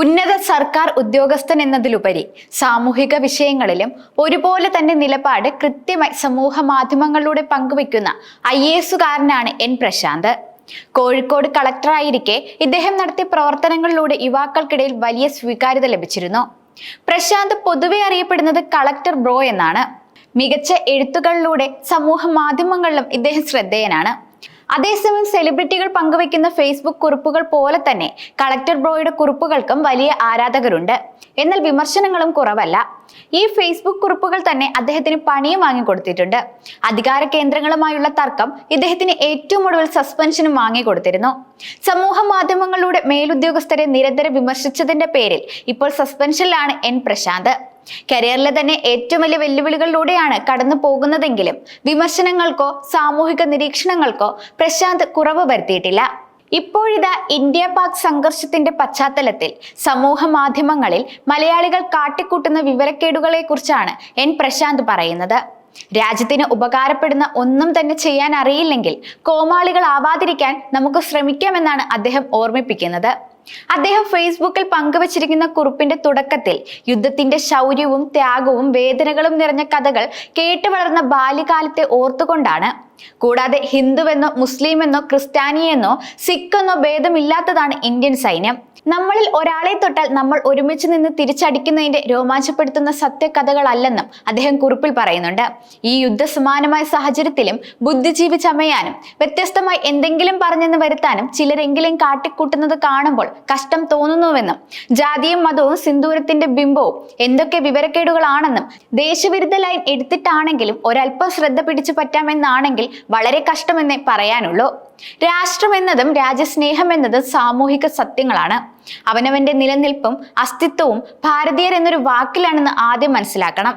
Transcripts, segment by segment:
ഉന്നത സർക്കാർ ഉദ്യോഗസ്ഥൻ എന്നതിലുപരി സാമൂഹിക വിഷയങ്ങളിലും ഒരുപോലെ തന്നെ നിലപാട് കൃത്യമായി സമൂഹ മാധ്യമങ്ങളിലൂടെ പങ്കുവയ്ക്കുന്ന ഐ എസുകാരനാണ് എൻ പ്രശാന്ത്. കോഴിക്കോട് കളക്ടറായിരിക്കെ ഇദ്ദേഹം നടത്തിയ പ്രവർത്തനങ്ങളിലൂടെ യുവാക്കൾക്കിടയിൽ വലിയ സ്വീകാര്യത ലഭിച്ചിരുന്നു. പ്രശാന്ത് പൊതുവെ അറിയപ്പെടുന്നത് കളക്ടർ ബ്രോ എന്നാണ്. മികച്ച എഴുത്തുകളിലൂടെ സമൂഹ മാധ്യമങ്ങളിലും ഇദ്ദേഹം ശ്രദ്ധേയനാണ്. അതേസമയം സെലിബ്രിറ്റികൾ പങ്കുവയ്ക്കുന്ന ഫേസ്ബുക്ക് കുറിപ്പുകൾ പോലെ തന്നെ കളക്ടർ ബ്രോയുടെ കുറിപ്പുകൾക്കും വലിയ ആരാധകരുണ്ട്. എന്നാൽ വിമർശനങ്ങളും കുറവല്ല. ഈ ഫേസ്ബുക്ക് കുറിപ്പുകൾ തന്നെ അദ്ദേഹത്തിന് പണിയും വാങ്ങിക്കൊടുത്തിട്ടുണ്ട് അധികാര കേന്ദ്രങ്ങളുമായുള്ള തർക്കം ഇദ്ദേഹത്തിന് ഏറ്റവും ഒടുവിൽ സസ്പെൻഷനും വാങ്ങിക്കൊടുത്തിരുന്നു സമൂഹ മാധ്യമങ്ങളിലൂടെ മേലുദ്യോഗസ്ഥരെ നിരന്തരം വിമർശിച്ചതിന്റെ പേരിൽ ഇപ്പോൾ സസ്പെൻഷനിലാണ് എൻ പ്രശാന്ത്. കരിയറിലെ തന്നെ ഏറ്റവും വലിയ വെല്ലുവിളികളിലൂടെയാണ് കടന്നു പോകുന്നതെങ്കിലും വിമർശനങ്ങൾക്കോ സാമൂഹിക നിരീക്ഷണങ്ങൾക്കോ പ്രശാന്ത് കുറവ് വരുത്തിയിട്ടില്ല. ഇപ്പോഴിതാ ഇന്ത്യ പാക് സംഘർഷത്തിന്റെ പശ്ചാത്തലത്തിൽ സമൂഹ മാധ്യമങ്ങളിൽ മലയാളികൾ കാട്ടിക്കൂട്ടുന്ന വിവരക്കേടുകളെ കുറിച്ചാണ് എൻ പ്രശാന്ത് പറയുന്നത്. രാജ്യത്തിന് ഉപകാരപ്പെടുന്ന ഒന്നും തന്നെ ചെയ്യാൻ അറിയില്ലെങ്കിൽ കോമാളികൾ ആവാതിരിക്കാൻ നമുക്ക് ശ്രമിക്കാമെന്നാണ് അദ്ദേഹം ഓർമ്മിപ്പിക്കുന്നത്. അദ്ദേഹം ഫേസ്ബുക്കിൽ പങ്കുവച്ചിരിക്കുന്ന കുറിപ്പിന്റെ തുടക്കത്തിൽ യുദ്ധത്തിന്റെ ശൗര്യവും ത്യാഗവും വേദനകളും നിറഞ്ഞ കഥകൾ കേട്ടു വളർന്ന ബാല്യകാലത്തെ ഓർത്തുകൊണ്ടാണ്. കൂടാതെ ഹിന്ദുവെന്നോ മുസ്ലിമെന്നോ ക്രിസ്ത്യാനിയെന്നോ സിഖെന്നോ ഭേദമില്ലാത്തതാണ് ഇന്ത്യൻ സൈന്യം. നമ്മളിൽ ഒരാളെ തൊട്ടാൽ നമ്മൾ ഒരുമിച്ച് നിന്ന് തിരിച്ചടിക്കുന്നതിന്റെ രോമാഞ്ചപ്പെടുത്തുന്ന സത്യകഥകളല്ലെന്നും അദ്ദേഹം കുറിപ്പിൽ പറയുന്നുണ്ട്. ഈ യുദ്ധസമാനമായ സാഹചര്യത്തിലും ബുദ്ധിജീവി ചമയാനും വ്യത്യസ്തമായി എന്തെങ്കിലും പറഞ്ഞെന്ന് വരുത്താനും ചിലരെങ്കിലും കാട്ടിക്കൂട്ടുന്നത് കാണുമ്പോൾ കഷ്ടം തോന്നുന്നുവെന്നും ജാതിയും മതവും സിന്ദൂരത്തിന്റെ ബിംബവും എന്തൊക്കെ വിവരക്കേടുകളാണെന്നും ദേശവിരുദ്ധ ലൈൻ എടുത്തിട്ടാണെങ്കിലും ഒരല്പം ശ്രദ്ധ പിടിച്ചു പറ്റാമെന്നാണെങ്കിൽ വളരെ കഷ്ടമെന്നേ പറയാനുള്ളൂ. രാഷ്ട്രം എന്നതും രാജ്യസ്നേഹം എന്നതും സാമൂഹിക സത്യങ്ങളാണ്. അവനവന്റെ നിലനിൽപ്പും അസ്തിത്വവും ഭാരതീയർ എന്നൊരു വാക്കിലാണെന്ന് ആദ്യം മനസ്സിലാക്കണം.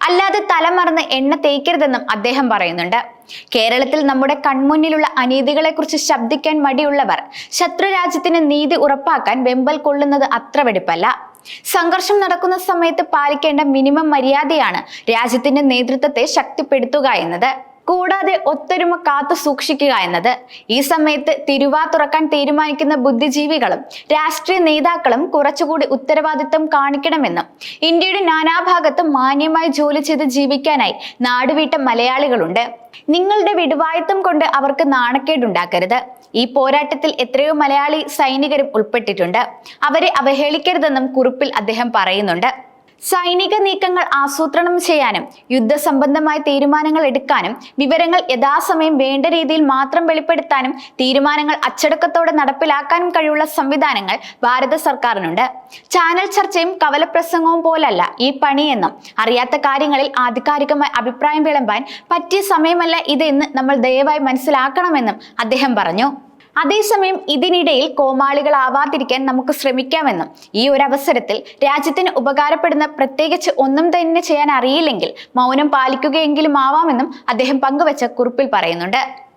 അല്ലാതെ തലമറന്ന് എണ്ണ തേക്കരുതെന്നും അദ്ദേഹം പറയുന്നുണ്ട്. കേരളത്തിൽ നമ്മുടെ കൺമുന്നിലുള്ള അനീതികളെക്കുറിച്ച് ശബ്ദിക്കാൻ മടിയുള്ളവർ ശത്രുരാജ്യത്തിന് നീതി ഉറപ്പാക്കാൻ വെമ്പൽ കൊള്ളുന്നത് അത്ര വെടിപ്പല്ല. സംഘർഷം നടക്കുന്ന സമയത്ത് പാലിക്കേണ്ട മിനിമം മര്യാദയാണ് രാജ്യത്തിന്റെ നേതൃത്വത്തെ ശക്തിപ്പെടുത്തുക എന്നത്. കൂടാതെ ഒത്തൊരുമ കാത്തു സൂക്ഷിക്കുക എന്നത്. ഈ സമയത്ത് തിരുവാ തുറക്കാൻ തീരുമാനിക്കുന്ന ബുദ്ധിജീവികളും രാഷ്ട്രീയ നേതാക്കളും കുറച്ചുകൂടി ഉത്തരവാദിത്വം കാണിക്കണമെന്നും ഇന്ത്യയുടെ നാനാഭാഗത്തും മാന്യമായി ജോലി ചെയ്ത് ജീവിക്കാനായി നാടുവീട്ട മലയാളികളുണ്ട്. നിങ്ങളുടെ വിടുവായത്വം കൊണ്ട് അവർക്ക് നാണക്കേടുണ്ടാക്കരുത്. ഈ പോരാട്ടത്തിൽ എത്രയോ മലയാളി സൈനികരും ഉൾപ്പെട്ടിട്ടുണ്ട്. അവരെ അവഹേളിക്കരുതെന്നും കുറിപ്പിൽ അദ്ദേഹം പറയുന്നുണ്ട്. സൈനിക നീക്കങ്ങൾ ആസൂത്രണം ചെയ്യാനും യുദ്ധസംബന്ധമായ തീരുമാനങ്ങൾ എടുക്കാനും വിവരങ്ങൾ യഥാസമയം വേണ്ട രീതിയിൽ മാത്രം വെളിപ്പെടുത്താനും തീരുമാനങ്ങൾ അച്ചടക്കത്തോടെ നടപ്പിലാക്കാനും കഴിവുള്ള സംവിധാനങ്ങൾ ഭാരത സർക്കാരിനുണ്ട്. ചാനൽ ചർച്ചയും കവലപ്രസംഗവും പോലല്ല ഈ പണിയെന്നും അറിയാത്ത കാര്യങ്ങളിൽ ആധികാരികമായി അഭിപ്രായം വിളമ്പാൻ പറ്റിയ സമയമല്ല ഇതെന്ന് നമ്മൾ ദയവായി മനസ്സിലാക്കണമെന്നും അദ്ദേഹം പറഞ്ഞു. അതേസമയം ഇതിനിടയിൽ കോമാളികളാവാതിരിക്കാൻ നമുക്ക് ശ്രമിക്കാമെന്നും ഈ ഒരു അവസരത്തിൽ രാജ്യത്തിന് ഉപകാരപ്പെടുന്ന പ്രത്യേകിച്ച് ഒന്നും തന്നെ ചെയ്യാൻ അറിയില്ലെങ്കിൽ മൗനം പാലിക്കുകയെങ്കിലും ആവാമെന്നും അദ്ദേഹം പങ്കുവച്ച കുറിപ്പിൽ പറയുന്നുണ്ട്.